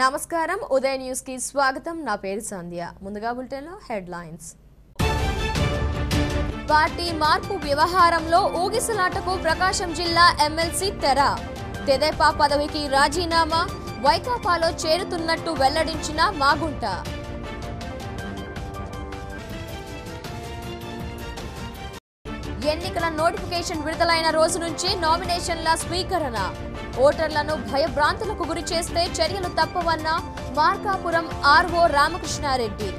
నమస్కారం. ఉదయ న్యూస్కి స్వాగతం. నా పేరు సంధ్య. ముందుగా బులెటిన్లో హెడ్లైన్స్. పార్టీ మార్పు వ్యవహారంలో ఊగిసలాటకు ప్రకాశం జిల్లా ఎమ్మెల్సీ తెర. తెదేపా పదవికి రాజీనామా. వైకాపాలో చేరుతున్నట్టు వెల్లడించిన మాగుంట. ఎన్నికల నోటిఫికేషన్ విడుదలైన రోజు నుంచి నామినేషన్ల స్వీకరణ. ఓటర్లను భయభ్రాంతులకు గురి చేస్తే చర్యలు తప్పవన్న మార్కాపురం ఆర్ఓ రామకృష్ణారెడ్డి.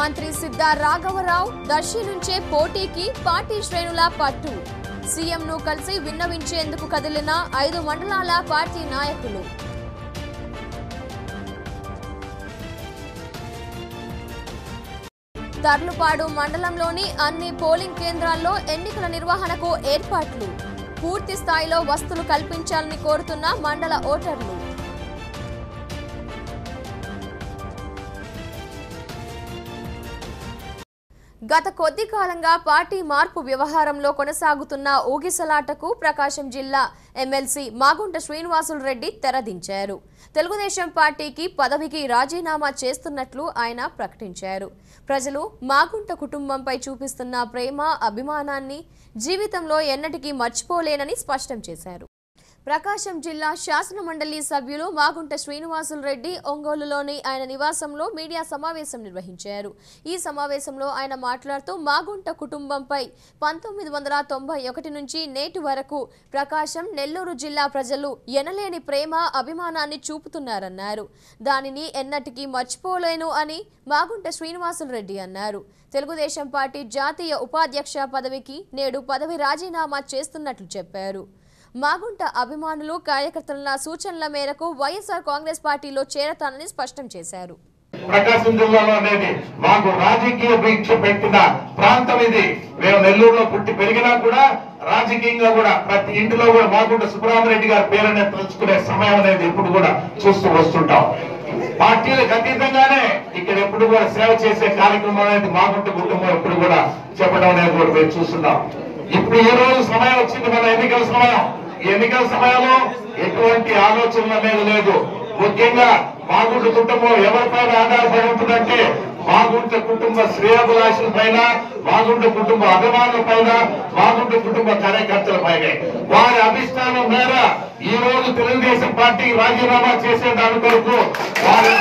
మంత్రి సిద్ధా రాఘవరావు దర్శి నుంచే పోటీకి పార్టీ శ్రేణుల పట్టు. సీఎంను కలిసి విన్నవించేందుకు కదిలిన ఐదు మండలాల పార్టీ నాయకులు. తర్లుపాడు మండలంలోని అన్ని పోలింగ్ కేంద్రాల్లో ఎన్నికల నిర్వహణకు ఏర్పాట్లు. పూర్తి స్థాయిలో వస్తువులు కల్పించాలని కోరుతున్న మండల ఓటర్లు. గత కొద్ది కాలంగా పార్టీ మార్పు వ్యవహారంలో కొనసాగుతున్న ఊగిసలాటకు ప్రకాశం జిల్లా ఎమ్మెల్సీ మాగుంట శ్రీనివాసులు రెడ్డి తెరదించారు. తెలుగుదేశం పార్టీకి పదవికి రాజీనామా చేస్తున్నట్లు ఆయన ప్రకటించారు. ప్రజలు మాగుంట కుటుంబంపై చూపిస్తున్న ప్రేమ అభిమానాన్ని జీవితంలో ఎన్నటికీ మర్చిపోలేనని స్పష్టం చేశారు. ప్రకాశం జిల్లా శాసన మండలి సభ్యులు మాగుంట శ్రీనివాసులు రెడ్డి ఒంగోలులోని ఆయన నివాసంలో మీడియా సమావేశం నిర్వహించారు. ఈ సమావేశంలో ఆయన మాట్లాడుతూ మాగుంట కుటుంబంపై పంతొమ్మిది వందల తొంభై ఒకటి నుంచి నేటి వరకు ప్రకాశం నెల్లూరు జిల్లా ప్రజలు ఎనలేని ప్రేమ అభిమానాన్ని చూపుతున్నారన్నారు. దానిని ఎన్నటికీ మర్చిపోలేను అని మాగుంట శ్రీనివాసులు రెడ్డి అన్నారు. తెలుగుదేశం పార్టీ జాతీయ ఉపాధ్యక్ష పదవికి నేడు పదవి రాజీనామా చేస్తున్నట్లు చెప్పారు. మాగుంట అభిమానులు కార్యకర్తల సూచనల మేరకు వైఎస్ఆర్ కాంగ్రెస్ పార్టీలో చేరతానని స్పష్టం చేశారు. ప్రకాశం జిల్లాలో అనేది మాకు రాజకీయ భిక్ష పెట్టిన ప్రాంతం ఇది. మేము నెల్లూరులో పుట్టి పెరిగినా కూడా రాజకీయంగా కూడా ప్రతి ఇంటిలో కూడా మాగుంట సుబ్రహ్మరెడ్డి గారి పేరునే తలుచుకునే సమయం అనేది ఇప్పుడు కూడా చూస్తూ వస్తుంటాం. పార్టీలకు అతీతంగానే ఇక్కడ ఎప్పుడు కూడా సేవ చేసే కార్యక్రమం అనేది మాగుంట కుటుంబం ఎప్పుడు కూడా చెప్పడం అనేది కూడా మేము చూస్తున్నాం. ఇప్పుడు ఈ రోజు సమయం వచ్చింది మన ఎన్నికల సమయం? ఈ ఎన్నికల సమయంలో ఎటువంటి ఆలోచనలు అనేది లేదు. ముఖ్యంగా మాగుంట కుటుంబం ఎవరిపైన ఆధారపడి ఉంటుందంటే మాగుంట కుటుంబ శ్రేయభిలాషుల పైన మాగుంట కుటుంబ అభిమానుల పైన మాగుంట కుటుంబ కార్యకర్తల పైన వారి అభిష్టానం మేర ఈ రోజు తెలుగుదేశం పార్టీ రాజీనామా చేసే దాని కొరకు వారి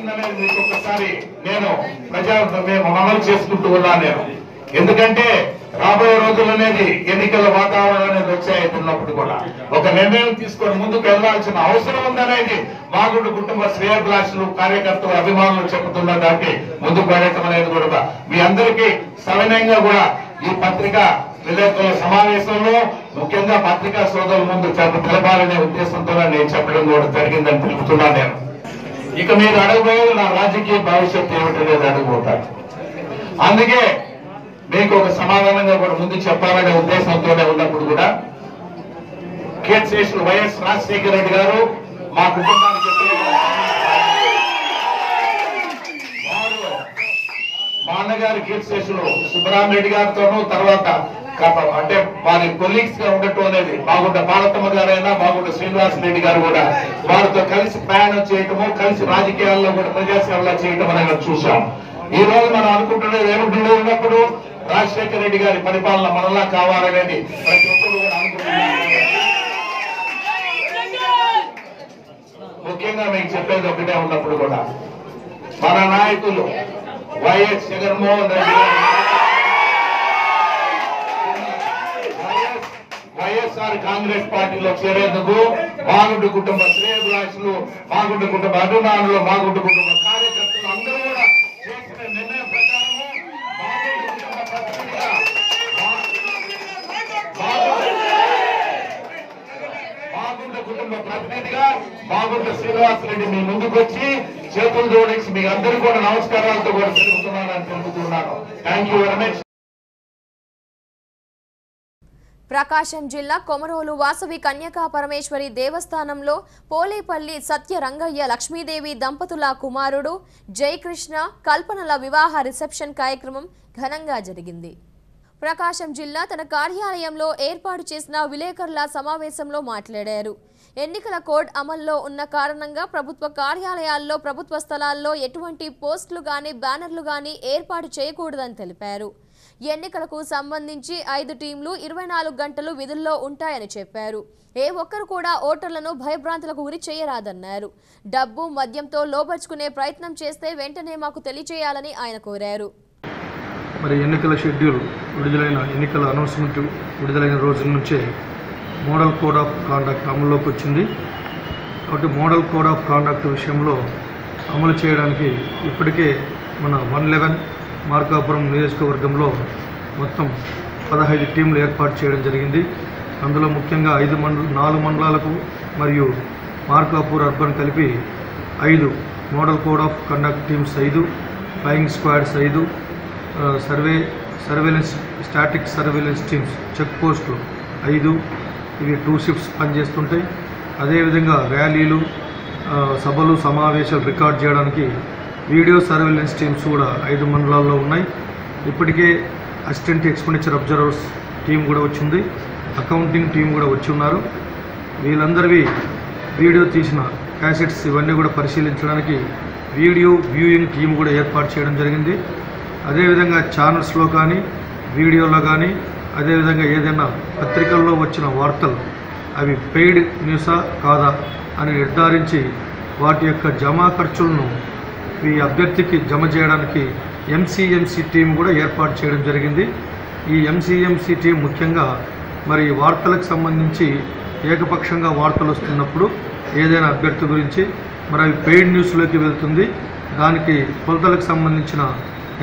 జరిగిందనేది మీకు ఒకసారి నేను ప్రజా మేము అమలు చేసుకుంటూ ఉన్నాను నేను. ఎందుకంటే రాబోయే రోజులు అనేది ఎన్నికల వాతావరణం అనేది వచ్చాయన్నప్పుడు కూడా. ఒక నిర్ణయం తీసుకొని ముందుకు వెళ్ళాల్సిన అవసరం ఉందనేది మాగుడు కుటుంబ శ్రేయభిలాషులు కార్యకర్తలు అభిమానులు చెబుతున్న దాన్ని ముందుకు వెళ్ళటం అనేది కూడా మీ అందరికీ సవినయంగా కూడా ఈ పత్రిక విలేకరుల సమావేశంలో ముఖ్యంగా పత్రికా సోదరుల ముందు తెలపాలనే ఉద్దేశంతో నేను చెప్పడం కూడా జరిగిందని తెలుపుతున్నాను నేను. ఇక మీరు అడగబోయేది నా రాజకీయ భవిష్యత్తు ఏమిటనేది అడగబోతారు అందుకే మీకు ఒక సమాధానంగా కూడా ముందు చెప్పాలనే ఉద్దేశంతోనే ఉన్నప్పుడు కూడా కేసీఎస్ వైఎస్ రాజశేఖర రెడ్డి గారు మా కుటుంబానికి ఎప్పుడూ కూడా వారు మా అన్నగారి కీర్తిశేషులు సుబ్బరామరెడ్డి గారితోనూ తర్వాత గత- అంటే వారి కొలీగ్స్గా ఉండటం అనేది బాగుంట భారతమ్మ గారైనా బాగుంట శ్రీనివాస రెడ్డి గారు కూడా వారితో కలిసి ప్రయాణం చేయటము కలిసి రాజకీయాల్లో కూడా ప్రజాసేవలా చేయటం అనేది చూసాం ఈ రోజు మనం అనుకుంటున్నది ఏమిటి ఉన్నప్పుడు రాజశేఖర రెడ్డి గారి పరిపాలన మనలా కావాలనేది ప్రతి ఒక్కరు కూడా అనుకుంటున్నారు. ముఖ్యంగా మీకు చెప్పేది ఒకటే ఉన్నప్పుడు కూడా మన నాయకులు వైఎస్ జగన్మోహన్ రెడ్డి గారు వైఎస్ఆర్ కాంగ్రెస్ పార్టీలో చేరేందుకు మాగుడ్డు కుటుంబ శ్రేయభిలాషులు మాగుడ్డు కుటుంబ అభిమానులు మాగుడ్డు కుటుంబ కార్యకర్తలు అందరూ కూడా చేసిన నిర్ణయం ప్రకారము మాగుండు కుటుంబ ప్రతినిధిగా మా- శ్రీనివాసరెడ్డి మీ ముందుకు వచ్చి చేతులు జోడించి మీ అందరూ కూడా నమస్కారాలతో కూడా తెలుపుతున్నానని తెలుపుతున్నాను. Thank you very much Prakasam జిల్లా కొమరోలు వాసవి కన్యకా పరమేశ్వరి దేవస్థానంలో పోలేపల్లి సత్య రంగయ్య లక్ష్మీదేవి దంపతుల కుమారుడు జయకృష్ణ కల్పనల వివాహ రిసెప్షన్ కార్యక్రమం ఘనంగా జరిగింది. ప్రకాశం జిల్లా తన కార్యాలయంలో ఏర్పాటు చేసిన విలేకరుల సమావేశంలో మాట్లాడారు. ఎన్నికల కోడ్ అమల్లో ఉన్న కారణంగా ప్రభుత్వ కార్యాలయాల్లో ప్రభుత్వ స్థలాల్లో ఎటువంటి పోస్టులు గాని బ్యానర్లు గాని ఏర్పాటు చేయకూడదని తెలిపారు. ఎన్నికలకు సంబంధించి ఐదు టీంలు ఇరవై నాలుగు గంటలు విధుల్లో ఉంటాయని చెప్పారు. ఏ ఒక్కరు కూడా ఓటర్లను భయభ్రాంతులకు గురి చేయరాదన్నారు. డబ్బు మద్యంతో లోపరుచుకునే ప్రయత్నం చేస్తే వెంటనే మాకు తెలియచేయాలని ఆయన కోరారు. మరి ఎన్నికల షెడ్యూల్ విడుదలైన ఎన్నికల అనౌన్స్మెంట్ విడుదలైన రోజు నుంచే మోడల్ కోడ్ ఆఫ్ కాండక్ట్ అమల్లోకి వచ్చింది. కాబట్టి మోడల్ కోడ్ ఆఫ్ కాండక్ట్ విషయంలో అమలు చేయడానికి ఇప్పటికే మన వన్ లెవెన్ మార్కాపురం నియోజకవర్గంలో మొత్తం పదహైదు టీంలు ఏర్పాటు చేయడం జరిగింది. అందులో ముఖ్యంగా ఐదు మండల నాలుగు మండలాలకు మరియు మార్కాపూర్ అర్బన్ కలిపి ఐదు model code of conduct teams ఐదు ఫ్లయింగ్ స్క్వాడ్స్ ఐదు survey surveillance static surveillance teams check పోస్టులు ఐదు ఇవి టూ షిఫ్ట్స్ పనిచేస్తుంటాయి. అదేవిధంగా ర్యాలీలు సభలు సమావేశాలు రికార్డ్ చేయడానికి వీడియో సర్వేలెన్స్ టీమ్స్ కూడా ఐదు మండలాల్లో ఉన్నాయి. ఇప్పటికే అసిస్టెంట్ ఎక్స్పెండిచర్ అబ్జర్వర్స్ టీం కూడా వచ్చింది. అకౌంటింగ్ టీం కూడా వచ్చి ఉన్నారు. వీళ్ళందరివి వీడియో తీసిన క్యాసెట్స్ ఇవన్నీ కూడా పరిశీలించడానికి వీడియో వ్యూయింగ్ టీం కూడా ఏర్పాటు చేయడం జరిగింది. అదేవిధంగా ఛానల్స్లో కానీ వీడియోలో కానీ అదేవిధంగా ఏదైనా పత్రికల్లో వచ్చిన వార్తలు అవి పెయిడ్ న్యూసా కాదా అని నిర్ధారించి వాటి యొక్క జమా ఖర్చులను ఈ అభ్యర్థికి జమ చేయడానికి ఎంసీఎంసీ టీం కూడా ఏర్పాటు చేయడం జరిగింది. ఈ ఎంసీఎంసీ టీం ముఖ్యంగా మరి వార్తలకు సంబంధించి ఏకపక్షంగా వార్తలు వస్తున్నప్పుడు ఏదైనా అభ్యర్థి గురించి మరి అవి పెయిడ్ న్యూస్లోకి వెళ్తుంది. దానికి కొలతలకు సంబంధించిన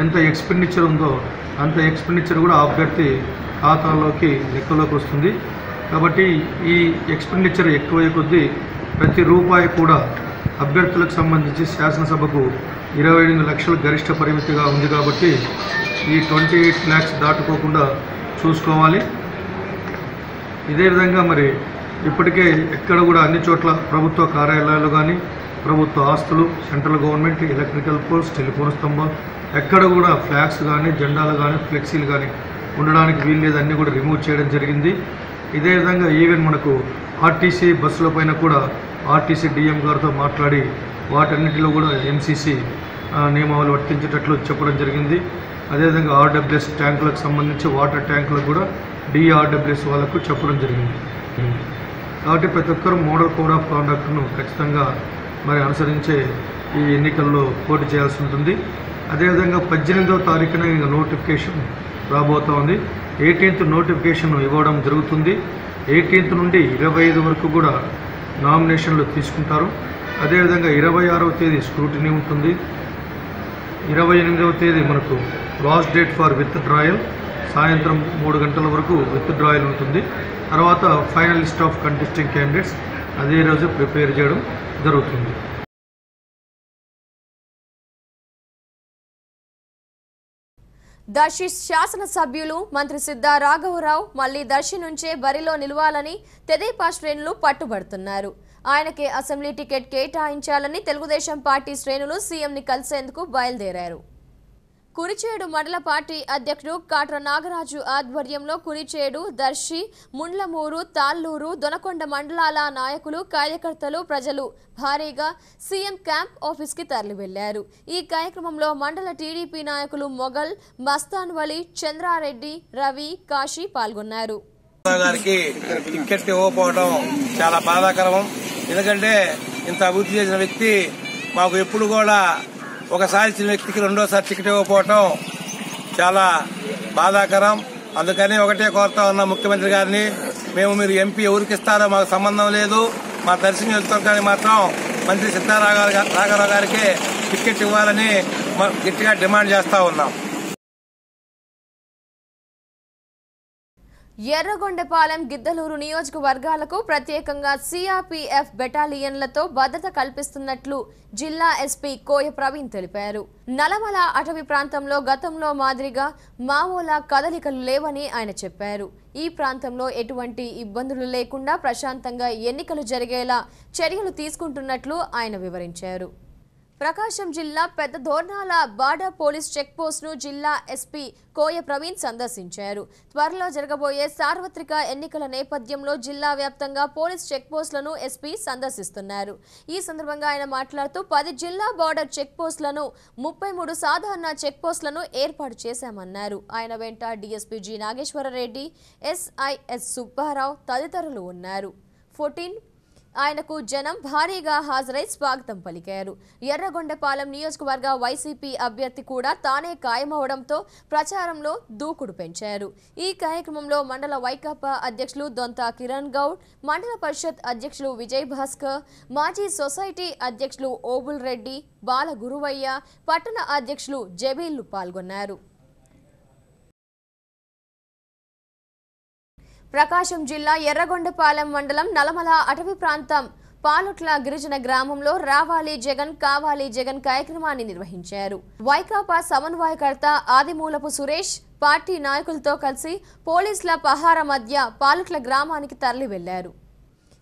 ఎంత ఎక్స్పెండిచర్ ఉందో అంత ఎక్స్పెండిచర్ కూడా అభ్యర్థి ఖాతాలోకి లెక్కలోకి వస్తుంది. కాబట్టి ఈ ఎక్స్పెండిచర్ ఎక్కువయ్యే కొద్దీ ప్రతి రూపాయి కూడా అభ్యర్థులకు సంబంధించి శాసనసభకు ఇరవై ఎనిమిది లక్షల గరిష్ట పరిమితిగా ఉంది కాబట్టి ఈ ట్వంటీ ఎయిట్ ల్యాక్స్ దాటుకోకుండా చూసుకోవాలి. ఇదే విధంగా మరి ఇప్పటికే ఎక్కడ కూడా అన్ని చోట్ల ప్రభుత్వ కార్యాలయాలు కానీ ప్రభుత్వ ఆస్తులు central government electrical poles telephone స్తంభం ఎక్కడ కూడా ఫ్లాగ్స్ కానీ జెండాలు కానీ ఫ్లెక్సీలు కానీ ఉండడానికి వీలు లేదు. అన్నీ కూడా రిమూవ్ చేయడం జరిగింది. ఇదే విధంగా ఈవెన్ మనకు ఆర్టీసీ బస్సుల పైన కూడా ఆర్టీసీ డిఎం గారితో మాట్లాడి వాటన్నిటిలో కూడా ఎంసీసీ నియమావళి వర్తించేటట్లు చెప్పడం జరిగింది. అదేవిధంగా ఆర్డబ్ల్యూఎస్ ట్యాంకులకు సంబంధించి వాటర్ ట్యాంకులకు కూడా డిఆర్డబ్ల్యూఎస్ వాళ్ళకు చెప్పడం జరిగింది. కాబట్టి ప్రతి ఒక్కరూ మోడల్ కోడ్ ఆఫ్ కాండక్ట్ను ఖచ్చితంగా మరి అనుసరించే ఈ ఎన్నికల్లో పోటీ చేయాల్సి ఉంటుంది. అదేవిధంగా పద్దెనిమిదవ తారీఖున ఇంకా నోటిఫికేషన్ రాబోతా ఉంది ఎయిటీన్త్ నోటిఫికేషన్ ఇవ్వడం జరుగుతుంది. ఎయిటీన్త్ నుండి ఇరవై ఐదు వరకు కూడా నామినేషన్లు తీసుకుంటారు. అదేవిధంగా ఇరవై ఆరవ తేదీ స్క్రూటినీ ఉంటుంది. ఇరవై ఎనిమిదవ తేదీ మనకు last date for withdrawal సాయంత్రం మూడు గంటల వరకు విత్ డ్రాయల్ ఉంటుంది. తర్వాత final list of contesting candidates అదే రోజు ప్రిపేర్ చేయడం జరుగుతుంది. దర్శి శాసనసభ్యులు మంత్రి సిద్ధా రాఘవరావు మళ్ళీ దర్శి నుంచే బరిలో నిలవాలని తెదేపా శ్రేణులు పట్టుబడుతున్నారు. ఆయనకి అసెంబ్లీ టికెట్ కేటాయించాలని తెలుగుదేశం పార్టీ శ్రేణులు సీఎంని కలిసేందుకు బయలుదేరారు. కురిచేడు మండల పార్టీ అధ్యక్షుడు కాట్ర నాగరాజు ఆధ్వర్యంలో కురిచేడు దర్శి ముండ్లమూరు తాళ్ళూరు దొనకొండ మండలాల నాయకులు కార్యకర్తలు ప్రజలు భారీగా సీఎం క్యాంప్ ఆఫీస్కి తరలి వెళ్ళారు ఈ కార్యక్రమంలో మండల టీడీపీ నాయకులు మొఘల్ మస్తాన్ వలి చంద్రారెడ్డి రవి కాశీ పాల్గొన్నారు. గారికి టికెట్ ఇవ్వకపోవడం చాలా బాధాకరం. ఎందుకంటే ఇంత అభివృద్ధి చేసిన వ్యక్తి మాకు ఎప్పుడు కూడా ఒకసారి ఇచ్చిన వ్యక్తికి రెండోసారి టికెట్ ఇవ్వకపోవటం చాలా బాధాకరం. అందుకని ఒకటే కోరుతా ఉన్నా ముఖ్యమంత్రి గారిని మేము మీరు ఎంపీ ఎవరికి ఇస్తారో మాకు సంబంధం లేదు. మా దర్శనం నియోజకవర్గానికి మాత్రం మంత్రి సిద్ధారాఘవ రాఘారావు గారికి టికెట్ ఇవ్వాలని గట్టిగా డిమాండ్ చేస్తా ఉన్నాం. ఎర్రగొండపాలెం గిద్దలూరు నియోజకవర్గాలకు ప్రత్యేకంగా సిఆర్పీఎఫ్ బెటాలియన్లతో భద్రత కల్పిస్తున్నట్లు జిల్లా ఎస్పీ కోయ ప్రవీణ్ తెలిపారు. నలమల అటవీ ప్రాంతంలో గతంలో మాదిరిగా మావోల కదలికలు లేవని ఆయన చెప్పారు. ఈ ప్రాంతంలో ఎటువంటి ఇబ్బందులు లేకుండా ప్రశాంతంగా ఎన్నికలు జరిగేలా చర్యలు తీసుకుంటున్నట్లు ఆయన వివరించారు. ప్రకాశం జిల్లా Pedda Dornala border police check పోస్ట్ను జిల్లా ఎస్పీ కోయ ప్రవీణ్ సందర్శించారు. త్వరలో జరగబోయే సార్వత్రిక ఎన్నికల నేపథ్యంలో జిల్లా వ్యాప్తంగా పోలీస్ చెక్ పోస్టులను ఎస్పీ సందర్శిస్తున్నారు. ఈ సందర్భంగా ఆయన మాట్లాడుతూ పది జిల్లా బార్డర్ చెక్ పోస్టులను ముప్పై మూడు సాధారణ చెక్ పోస్టులను ఏర్పాటు చేశామన్నారు. ఆయన వెంట DSP G Nageswara Reddy SIs Subbarao తదితరులు ఉన్నారు. ఫోర్టీన్ ఆయనకు జనం భారీగా హాజరై స్వాగతం పలికారు. ఎర్రగొండపాలెం నియోజకవర్గ వైసీపీ అభ్యర్థి కూడా తానే ఖాయమవడంతో ప్రచారంలో దూకుడు పెంచారు. ఈ కార్యక్రమంలో మండల వైకాపా అధ్యక్షులు దొంత కిరణ్ గౌడ్ మండల పరిషత్ అధ్యక్షులు విజయ్ భాస్కర్ మాజీ సొసైటీ అధ్యక్షులు ఓబుల్ రెడ్డి బాల గురువయ్య పట్టణ అధ్యక్షులు జబీళ్ళు పాల్గొన్నారు. ప్రకాశం జిల్లా ఎర్రగొండపాలెం మండలం నలమల అటవీ ప్రాంతం పాలుట్ల గిరిజన గ్రామంలో రావాలి జగన్ కావాలి జగన్ కార్యక్రమాన్ని నిర్వహించారు. వైకాపా సమన్వయకర్త ఆదిమూలపు సురేష్ పార్టీ నాయకులతో కలిసి పోలీసుల పహార మధ్య పాలుట్ల గ్రామానికి తరలి వెళ్ళారు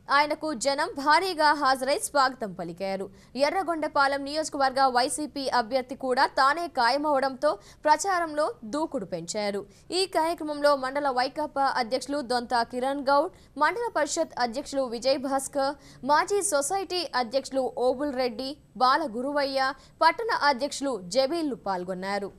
ఆయనకు జనం భారీగా హాజరై స్వాగతం పలికారు. ఎర్రగొండపాలెం నియోజకవర్గ వైసీపీ అభ్యర్థి కూడా తానే ఖాయమవడంతో ప్రచారంలో దూకుడు పెంచారు. ఈ కార్యక్రమంలో మండల వైకాపా అధ్యక్షులు దొంత కిరణ్ గౌడ్ మండల పరిషత్ అధ్యక్షులు విజయ్ భాస్కర్ మాజీ సొసైటీ అధ్యక్షులు ఓబుల్ రెడ్డి బాల గురువయ్య పట్టణ అధ్యక్షులు జబీళ్ళు పాల్గొన్నారు.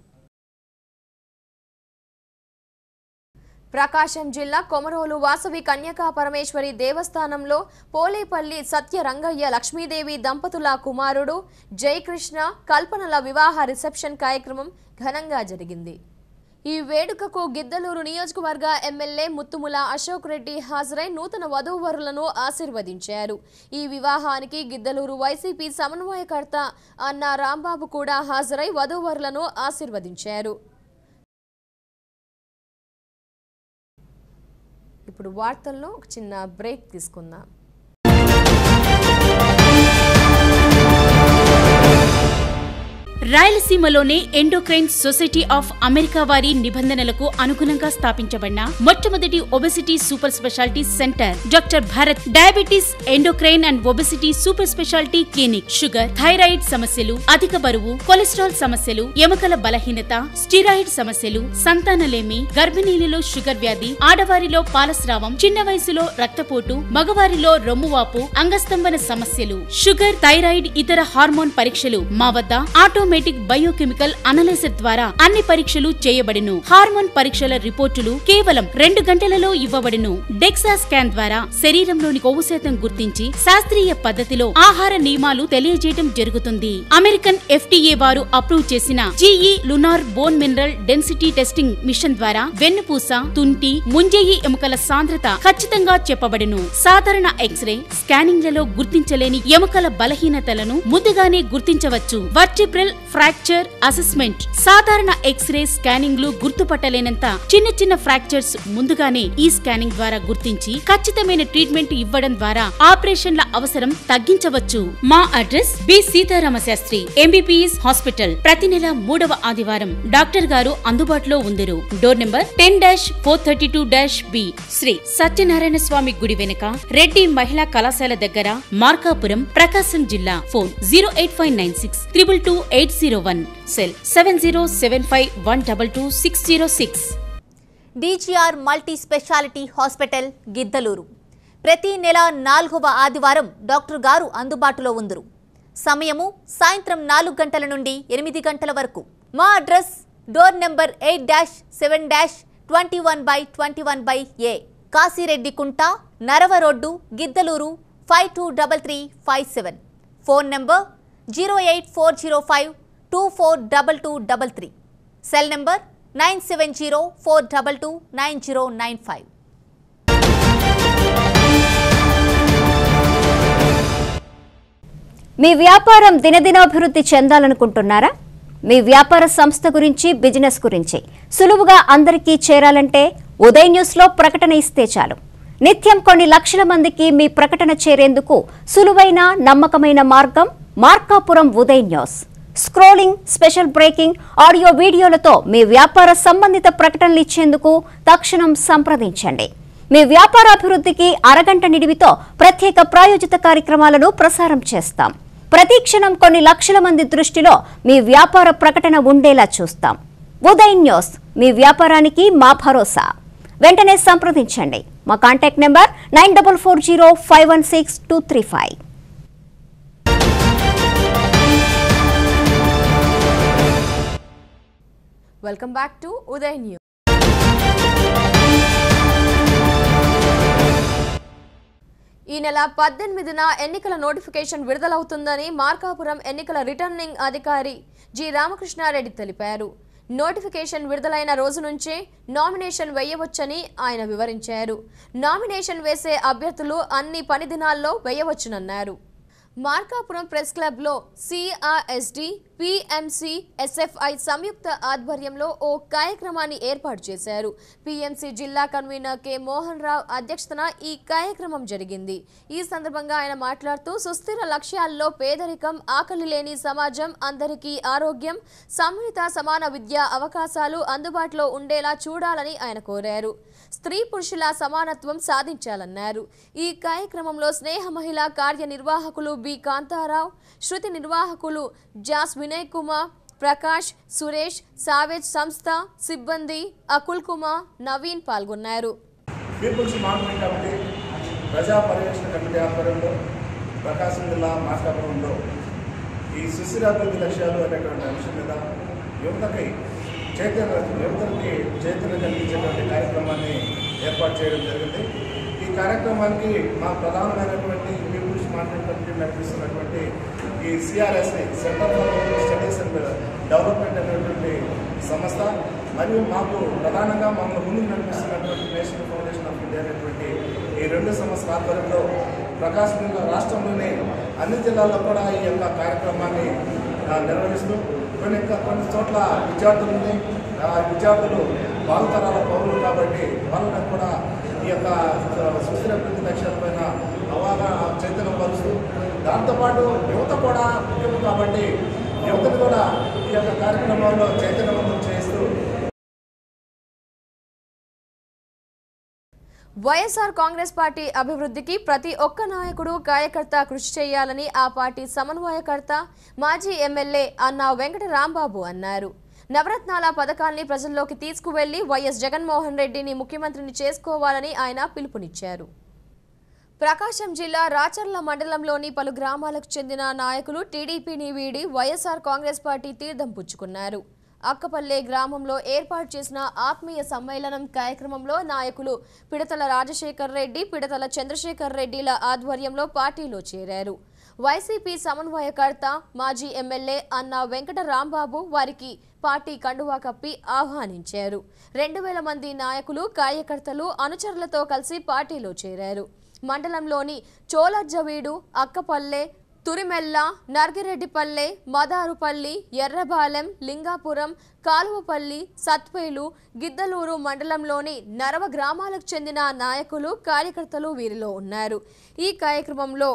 ప్రకాశం జిల్లా కొమరోలు వాసవి కన్యకా పరమేశ్వరి దేవస్థానంలో పోలేపల్లి సత్యరంగయ్య లక్ష్మీదేవి దంపతుల కుమారుడు జయకృష్ణ కల్పనల వివాహ రిసెప్షన్ కార్యక్రమం ఘనంగా జరిగింది. ఈ వేడుకకు గిద్దలూరు నియోజకవర్గ ఎమ్మెల్యే ముత్తుముల అశోక్ రెడ్డి హాజరై నూతన వధూవరులను ఆశీర్వదించారు. ఈ వివాహానికి గిద్దలూరు వైసీపీ సమన్వయకర్త అన్న రాంబాబు కూడా హాజరై వధూవరులను ఆశీర్వదించారు. ఇప్పుడు వార్తల్లో ఒక చిన్న బ్రేక్ తీసుకుందాం. రాయలసీమలోనే ఎండోక్రైన్ సొసైటీ ఆఫ్ అమెరికా వారి నిబంధనలకు అనుగుణంగా స్థాపించబడిన మొట్టమొదటి obesity super speciality centre doctor Bharat diabetes endocrine and obesity super speciality clinic. Sugar thyroid సమస్యలు అధిక బరువు కొలెస్ట్రాల్ సమస్యలు ఎముకల బలహీనత స్టిరాయిడ్ సమస్యలు సంతానలేమి గర్భిణీలలో షుగర్ వ్యాధి ఆడవారిలో పాలస్రావం చిన్న వయసులో రక్తపోటు మగవారిలో రొమ్మువాపు అంగస్తంభన సమస్యలు షుగర్ థైరాయిడ్ ఇతర హార్మోన్ పరీక్షలు మా వద్ద ఆటోమేటిక్ బయోకెమికల్ అనలైజర్ ద్వారా అన్ని పరీక్షలు చేయబడును. హార్మోన్ పరీక్షల రిపోర్టులు కేవలం రెండు గంటలలో ఇవ్వబడును. డెక్సా స్కాన్ ద్వారా శరీరంలోని కొవ్వు శాతం గుర్తించి శాస్త్రీయ పద్ధతిలో ఆహార నియమాలు తెలియజేయడం జరుగుతుంది. అమెరికన్ ఎఫ్టీఏ వారు అప్రూవ్ చేసిన GE lunar bone mineral density testing machine ద్వారా వెన్నుపూస తుంటి ముంజేయి ఎముకల సాంద్రత ఖచ్చితంగా చెప్పబడును. సాధారణ ఎక్స్రే స్కానింగ్లలో గుర్తించలేని ఎముకల బలహీనతలను ముందుగానే గుర్తించవచ్చు. Vertebral fracture assessment. సాధారణ ఎక్స్రే స్కానింగ్లు గుర్తుపట్టలేనంత చిన్న చిన్న ఫ్రాక్చర్స్ ముందుగానే ఈ స్కానింగ్ ద్వారా గుర్తించి ఖచ్చితమైన ట్రీట్మెంట్ ఇవ్వడం ద్వారా ఆపరేషన్ల అవసరం తగ్గించవచ్చు. మా address B Sitarama Sastri MBBS hospital. ప్రతి నెల మూడవ ఆదివారం డాక్టర్ గారు అందుబాటులో ఉందరు. Door number ten dash four thirty two dash B Sri Satyanarayana Swamy గుడి వెనుక రెడ్డి మహిళా కళాశాల దగ్గర మార్కాపురం ప్రకాశం జిల్లా phone zero eight five nine six triple two eight zero one cell seven zero seven five one double two six zero six DGR multi speciality hospital Giddaluru ప్రతి నెల నాలుగవ ఆదివారం డాక్టర్ గారు అందుబాటులో ఉందరు. సమయము సాయంత్రం నాలుగు గంటల నుండి ఎనిమిది గంటల వరకు. మా address door number eight dash seven dash twenty one by twenty one by A Kasireddy Kunta Narava road Giddaluru five two double three five seven phone number zero eight four zero five two four double two double three cell number nine seven zero four double two nine zero nine five మీ వ్యాపారం దినదినాభివృద్ధి చెందాలనుకుంటున్నారా? మీ వ్యాపార సంస్థ గురించి business గురించి సులువుగా అందరికీ చేరాలంటే ఉదయ్ న్యూస్లో ప్రకటన ఇస్తే చాలు. నిత్యం కొన్ని లక్షల మందికి మీ ప్రకటన చేరేందుకు సులువైన నమ్మకమైన మార్గం Markapuram Uday news. Scrolling special breaking audio వీడియోలతో మీ వ్యాపార సంబంధిత ప్రకటనలు ఇచ్చేందుకు తక్షణం సంప్రదించండి. మీ వ్యాపారాభివృద్ధికి అరగంట నిడివితో ప్రత్యేక ప్రాయోజిత కార్యక్రమాలను ప్రసారం చేస్తాం. ప్రతి క్షణం కొన్ని లక్షల మంది దృష్టిలో మీ వ్యాపార ప్రకటన ఉండేలా చూస్తాం. ఉదయ్ న్యూస్ మీ వ్యాపారానికి మా భరోసా. వెంటనే సంప్రదించండి. మా contact number nine double four zero five one six two three five. Welcome back to Uday news ఈ నెల పద్దెనిమిదిన ఎన్నికల నోటిఫికేషన్ విడుదలవుతుందని మార్కాపురం ఎన్నికల రిటర్నింగ్ అధికారి జి రామకృష్ణారెడ్డి తెలిపారు. నోటిఫికేషన్ విడుదలైన రోజు నుంచే నామినేషన్ వేయవచ్చని ఆయన వివరించారు. నామినేషన్ వేసే అభ్యర్థులు అన్ని పని దినాల్లో వేయవచ్చునన్నారు. మార్కాపురం ప్రెస్ క్లబ్లో సిఆర్ఎస్డి పిఎంసి ఎస్ఎఫ్ఐ సంయుక్త ఆధ్వర్యంలో ఓ కార్యక్రమాన్ని ఏర్పాటు చేశారు. పిఎంసి జిల్లా కన్వీనర్ కె. మోహన్ రావు అధ్యక్షతన ఈ కార్యక్రమం జరిగింది. ఈ సందర్భంగా ఆయన మాట్లాడుతూ సుస్థిర లక్ష్యాల్లో పేదరికం ఆకలి లేని సమాజం అందరికీ ఆరోగ్యం సమ్మిళిత సమాన విద్యా అవకాశాలు అందుబాటులో ఉండేలా చూడాలని ఆయన కోరారు. స్త్రీ పురుషుల సమానత్వం సాధించాలన్నారు. ఈ కార్యక్రమంలో స్నేహ మహిళా కార్యనిర్వాహకులు బి. కాంతారావు శృతి నిర్వాహకులు జాస్ వినయ్ కుమార్ ప్రకాష్ సురేష్ సావేజ్ సంస్థ సిబ్బంది అకుల్ కుమార్ నవీన్ పాల్గొన్నారు. పీపుల్స్ మార్కెట్ కమిటీ ప్రజా పర్యవేక్షణ కమిటీ ఆధ్వర్యంలో ప్రకాశం జిల్లా మార్కాపురంలో ఈ సుస్థిరాభివృద్ధి లక్ష్యాలు అనేటువంటి అంశం మీద యువతకి చైతన్య యువతలకి చైతన్య కలిగించేటువంటి కార్యక్రమాన్ని ఏర్పాటు చేయడం జరిగింది. ఈ కార్యక్రమానికి మా ప్రధానమైనటువంటి పీపుల్స్ మార్కెట్ కమిటీ నడిపిస్తున్నటువంటి ఈ సిఆర్ఎస్ని centre for studies and development అనేటువంటి సంస్థ మరియు మాకు ప్రధానంగా మమ్మల్ని ముందుకు నడిపిస్తున్నటువంటి నేషనల్ ఫౌండేషన్ ఆఫ్ ఇండియా అనేటువంటి ఈ రెండు సంస్థల ఆధ్వర్యంలో ప్రకాశం జిల్లా రాష్ట్రంలోని అన్ని జిల్లాల్లో కూడా ఈ యొక్క కార్యక్రమాన్ని నిర్వహిస్తూ కొన్ని కొన్ని చోట్ల విద్యార్థులు ఉంది. ఆ విద్యార్థులు బాగుతరాల పౌరులు కాబట్టి వాళ్ళని కూడా ఈ యొక్క సుస్థిర అభివృద్ధి లక్ష్యాలపైన అవగాహన చైతన్యం పరుస్తూ దాంతోపాటు యువత కూడా ముఖ్యం కాబట్టి యువతను కూడా ఈ యొక్క కార్యక్రమంలో చైతన్యవంతం వైఎస్ఆర్ కాంగ్రెస్ పార్టీ అభివృద్ధికి ప్రతి ఒక్క నాయకుడు కార్యకర్త కృషి చేయాలని ఆ పార్టీ సమన్వయకర్త మాజీ ఎమ్మెల్యే అన్నా వెంకట రాంబాబు అన్నారు. నవరత్నాల పథకాల్ని ప్రజల్లోకి తీసుకువెళ్ళి వైఎస్ జగన్మోహన్ రెడ్డిని ముఖ్యమంత్రిని చేసుకోవాలని ఆయన పిలుపునిచ్చారు. ప్రకాశం జిల్లా రాచర్ల మండలంలోని పలు గ్రామాలకు చెందిన నాయకులు టీడీపీని వీడి వైఎస్ఆర్ కాంగ్రెస్ పార్టీ తీర్థం పుచ్చుకున్నారు. అక్కపల్లె గ్రామంలో ఏర్పాటు చేసిన ఆత్మీయ సమ్మేళనం కార్యక్రమంలో నాయకులు పిడతల రాజశేఖర్ రెడ్డి పిడతల చంద్రశేఖర్ రెడ్డిల ఆధ్వర్యంలో పార్టీలో చేరారు. వైసీపీ సమన్వయకర్త మాజీ ఎమ్మెల్యే అన్న వెంకట రాంబాబు వారికి పార్టీ కండువా కప్పి ఆహ్వానించారు. రెండు వేల మంది నాయకులు కార్యకర్తలు అనుచరులతో కలిసి పార్టీలో చేరారు. మండలంలోని చోలజ్జవీడు అక్కపల్లె తురిమెల్ల నర్గిరెడ్డిపల్లె మదారుపల్లి ఎర్రబాలెం లింగాపురం కాలువపల్లి సత్పేలు గిద్దలూరు మండలంలోని నరవ గ్రామాలకు చెందిన నాయకులు కార్యకర్తలు వీరిలో ఉన్నారు. ఈ కార్యక్రమంలో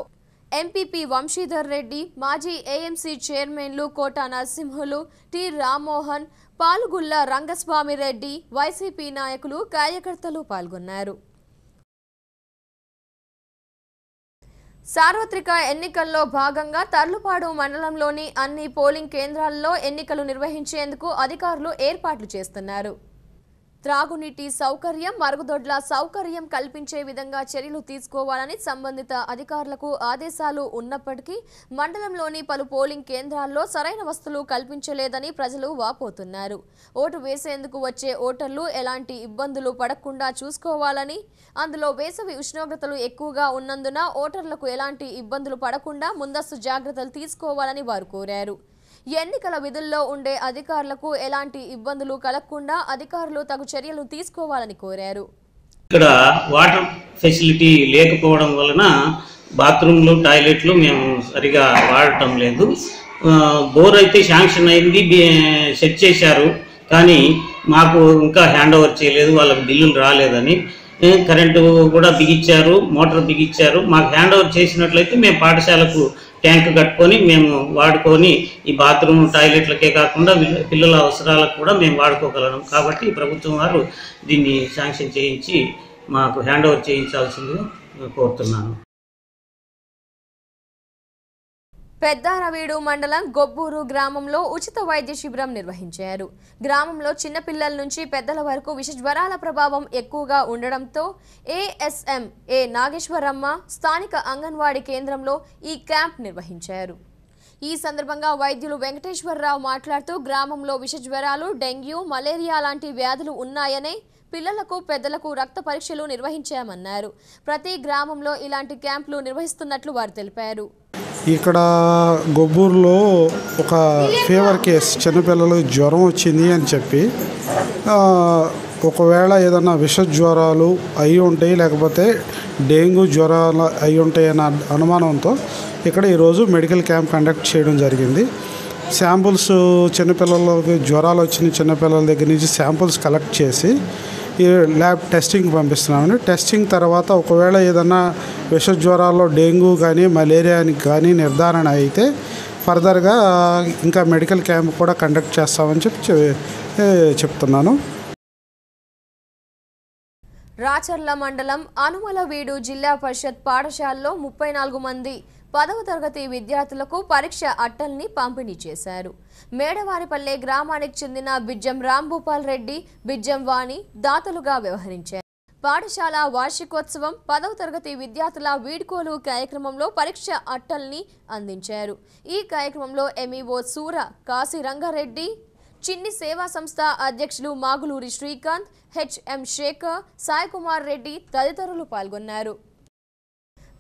ఎంపీపీ వంశీధర్ రెడ్డి మాజీ ఏఎంసీ చైర్మన్లు కోట నరసింహులు టి రామ్మోహన్ పాలుగుల్ల రంగస్వామి రెడ్డి వైసీపీ నాయకులు కార్యకర్తలు పాల్గొన్నారు. సార్వత్రిక ఎన్నికల్లో భాగంగా తర్లుపాడు మండలంలోని అన్ని పోలింగ్ కేంద్రాల్లో ఎన్నికలు నిర్వహించేందుకు అధికారులు ఏర్పాట్లు చేస్తున్నారు. త్రాగునీటి సౌకర్యం మరుగుదొడ్ల సౌకర్యం కల్పించే విధంగా చర్యలు తీసుకోవాలని సంబంధిత అధికారులకు ఆదేశాలు ఉన్నప్పటికీ మండలంలోని పలు పోలింగ్ కేంద్రాల్లో సరైన వస్తువులు కల్పించలేదని ప్రజలు వాపోతున్నారు. ఓటు వేసేందుకు వచ్చే ఓటర్లు ఎలాంటి ఇబ్బందులు పడకుండా చూసుకోవాలని అందులో వేసవి ఉష్ణోగ్రతలు ఎక్కువగా ఉన్నందున ఓటర్లకు ఎలాంటి ఇబ్బందులు పడకుండా ముందస్తు జాగ్రత్తలు తీసుకోవాలని వారు కోరారు. ఎన్నికల విధుల్లో ఉండే అధికారులకు ఎలాంటి ఇబ్బందులు కలగకుండా అధికారులు తగు చర్యలు తీసుకోవాలని కోరారు. ఇక్కడ వాటర్ ఫెసిలిటీ లేకపోవడం వలన బాత్రూమ్లు టాయిలెట్లు మేము సరిగా వాడటం లేదు. బోర్ అయితే శాంక్షన్ అయింది సెట్ చేశారు. కానీ మాకు ఇంకా హ్యాండ్ ఓవర్ చేయలేదు వాళ్ళకి బిల్లులు రాలేదని. కరెంటు కూడా బిగిచ్చారు మోటార్ బిగిచ్చారు. మాకు హ్యాండ్ ఓవర్ చేసినట్లయితే మేము పాఠశాలకు ట్యాంక్ కట్టుకొని మేము వాడుకొని ఈ బాత్రూమ్ టాయిలెట్లకే కాకుండా పిల్లల అవసరాలకు కూడా మేము వాడుకోగలం కాబట్టి ప్రభుత్వం వారు దీన్ని శాంక్షన్ చేయించి మాకు హ్యాండ్ ఓవర్ చేయించాల్సిందిగా కోరుతున్నాను. పెద్దారవీడు మండలం గొబ్బూరు గ్రామంలో ఉచిత వైద్య శిబిరం నిర్వహించారు. గ్రామంలో చిన్నపిల్లల నుంచి పెద్దల వరకు విష జ్వరాల ప్రభావం ఎక్కువగా ఉండడంతో ఏఎస్ఎం ఏ నాగేశ్వరమ్మ స్థానిక అంగన్వాడీ కేంద్రంలో ఈ క్యాంప్ నిర్వహించారు. ఈ సందర్భంగా వైద్యులు వెంకటేశ్వరరావు మాట్లాడుతూ గ్రామంలో విష జ్వరాలు డెంగ్యూ మలేరియా లాంటి వ్యాధులు ఉన్నాయనే పిల్లలకు పెద్దలకు రక్త పరీక్షలు నిర్వహించామన్నారు. ప్రతి గ్రామంలో ఇలాంటి క్యాంపులు నిర్వహిస్తున్నట్లు వారు తెలిపారు. ఇక్కడ గొబ్బూరులో ఒక ఫీవర్ కేస్ చిన్నపిల్లలు జ్వరం వచ్చింది అని చెప్పి ఒకవేళ ఏదైనా విష జ్వరాలు అయి ఉంటాయి లేకపోతే డెంగ్యూ జ్వరాలు అయి ఉంటాయి అన్న అనుమానంతో ఇక్కడ ఈరోజు మెడికల్ క్యాంప్ కండక్ట్ చేయడం జరిగింది. శాంపుల్స్ చిన్నపిల్లలకి జ్వరాలు వచ్చిన చిన్నపిల్లల దగ్గర నుంచి శాంపుల్స్ కలెక్ట్ చేసి ఈ ల్యాబ్ టెస్టింగ్ పంపిస్తున్నామండి. టెస్టింగ్ తర్వాత ఒకవేళ ఏదన్నా విష జ్వరాల్లో డెంగ్యూ కానీ మలేరియా కానీ నిర్ధారణ అయితే ఫర్దర్గా ఇంకా మెడికల్ క్యాంప్ కూడా కండక్ట్ చేస్తామని చెప్పి చెప్తున్నాను. రాచర్ల మండలం అనుమలవీడు జిల్లా పరిషత్ పాఠశాలలో ముప్పై నాలుగు మంది పదవ తరగతి విద్యార్థులకు పరీక్ష అట్టల్ని పంపిణీ చేశారు. మేడవారిపల్లె గ్రామానికి చెందిన బిజ్జం రాంభూపాల్ రెడ్డి బిజ్జం వాణి దాతలుగా వ్యవహరించారు. పాఠశాల వార్షికోత్సవం పదవ తరగతి విద్యార్థుల వీడ్కోలు కార్యక్రమంలో పరీక్ష అట్టల్ని అందించారు. ఈ కార్యక్రమంలో ఎంఈఓ సూర కాశీ రంగారెడ్డి చిన్ని సేవా సంస్థ అధ్యక్షులు మాగులూరి శ్రీకాంత్ హెచ్ఎం శేఖర్ సాయికుమార్ రెడ్డి తదితరులు పాల్గొన్నారు.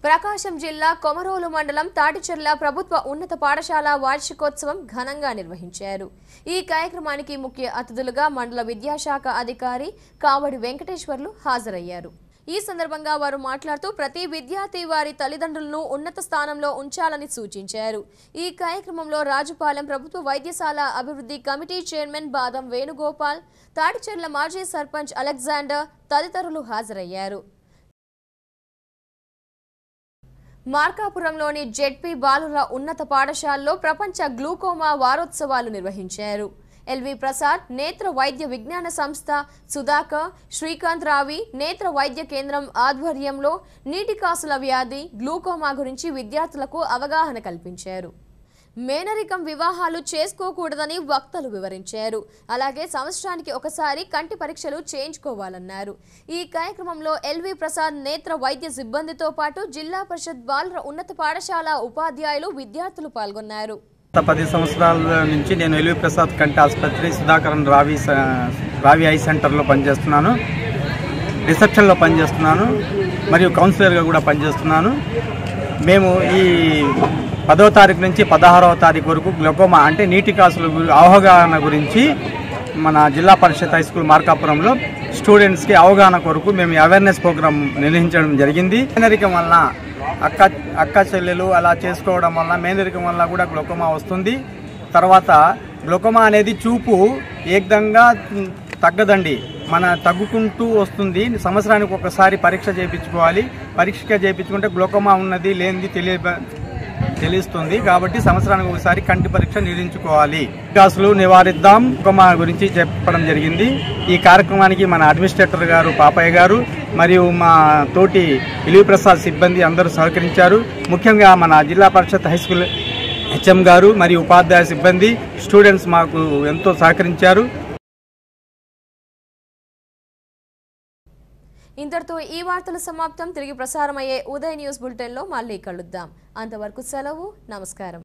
ప్రకాశం జిల్లా కొమరోలు మండలం తాటిచెర్ల ప్రభుత్వ ఉన్నత పాఠశాల వార్షికోత్సవం ఘనంగా నిర్వహించారు. ఈ కార్యక్రమానికి ముఖ్య అతిథులుగా మండల విద్యాశాఖ అధికారి కావడి వెంకటేశ్వర్లు హాజరయ్యారు. ఈ సందర్భంగా వారు మాట్లాడుతూ ప్రతి విద్యార్థి వారి తల్లిదండ్రులను ఉన్నత స్థానంలో ఉంచాలని సూచించారు. ఈ కార్యక్రమంలో రాజుపాలెం ప్రభుత్వ వైద్యశాల అభివృద్ధి కమిటీ చైర్మన్ బాదం వేణుగోపాల్ తాటిచెర్ల మాజీ సర్పంచ్ అలెగ్జాండర్ తదితరులు హాజరయ్యారు. మార్కాపురంలోని జెడ్పీ బాలుర ఉన్నత పాఠశాలలో ప్రపంచ గ్లూకోమా వారోత్సవాలు నిర్వహించారు. ఎల్వి ప్రసాద్ నేత్ర వైద్య విజ్ఞాన సంస్థ సుధాకర్ శ్రీకాంత్ రావి నేత్ర వైద్య కేంద్రం ఆధ్వర్యంలో నీటి కాసుల వ్యాధి గ్లూకోమా గురించి విద్యార్థులకు అవగాహన కల్పించారు. మేనరికం వివాహాలు చేసుకోకూడదని వక్తలు వివరించారు. అలాగే సంవత్సరానికి ఒకసారి కంటి పరీక్షలు చేయించుకోవాలన్నారు. ఈ కార్యక్రమంలో ఎల్వి ప్రసాద్ నేత్ర వైద్య సిబ్బందితో పాటు జిల్లా పరిషత్ బాలుర ఉన్నత పాఠశాల ఉపాధ్యాయులు విద్యార్థులు పాల్గొన్నారు. గత పది సంవత్సరాల నుంచి నేను ఎల్వి ప్రసాద్ కంటి ఆసుపత్రి సుధాకరన్ రావి రావి ఐ సెంటర్లో పనిచేస్తున్నాను. రిసెప్షన్లో పనిచేస్తున్నాను. మరియు కౌన్సిలర్గా కూడా పనిచేస్తున్నాను. మేము ఈ పదో తారీఖు నుంచి పదహారవ తారీఖు వరకు గ్లకోమా అంటే నీటి కాసుల అవగాహన గురించి మన జిల్లా పరిషత్ హై స్కూల్ మార్కాపురంలో స్టూడెంట్స్కి అవగాహన కొరకు మేము అవేర్నెస్ ప్రోగ్రామ్ నిర్వహించడం జరిగింది. మేనరికం వలన అక్క అక్క చెల్లెలు అలా చేసుకోవడం వల్ల మేనరికం వల్ల కూడా గ్లకోమా వస్తుంది. తర్వాత గ్లకోమా అనేది చూపు ఏకంగా తగ్గదండి. మన తగ్గుకుంటూ వస్తుంది. సంవత్సరానికి ఒకసారి పరీక్ష చేయించుకోవాలి. పరీక్ష చేయించుకుంటే గ్లకోమా ఉన్నది లేనిది తెలియ తెలుస్తుంది కాబట్టి సంవత్సరానికి ఒకసారి కంటి పరీక్ష నిర్వహించుకోవాలి వికాసులు నివారిద్దాం. ఉపమా గురించి చెప్పడం జరిగింది. ఈ కార్యక్రమానికి మన అడ్మినిస్ట్రేటర్ గారు పాపయ్య గారు మరియు మా తోటి ఇలివి ప్రసాద్ సిబ్బంది అందరూ సహకరించారు. ముఖ్యంగా మన జిల్లా పరిషత్ హై స్కూల్ హెచ్ఎం గారు మరియు ఉపాధ్యాయ సిబ్బంది స్టూడెంట్స్ మాకు ఎంతో సహకరించారు. ఇంతటితో ఈ వార్తల సమాప్తం తిరిగి ప్రసారమయ్యే ఉదయ న్యూస్ బులెటిన్లో మళ్ళీ కలుద్దాం అంతవరకు సెలవు నమస్కారం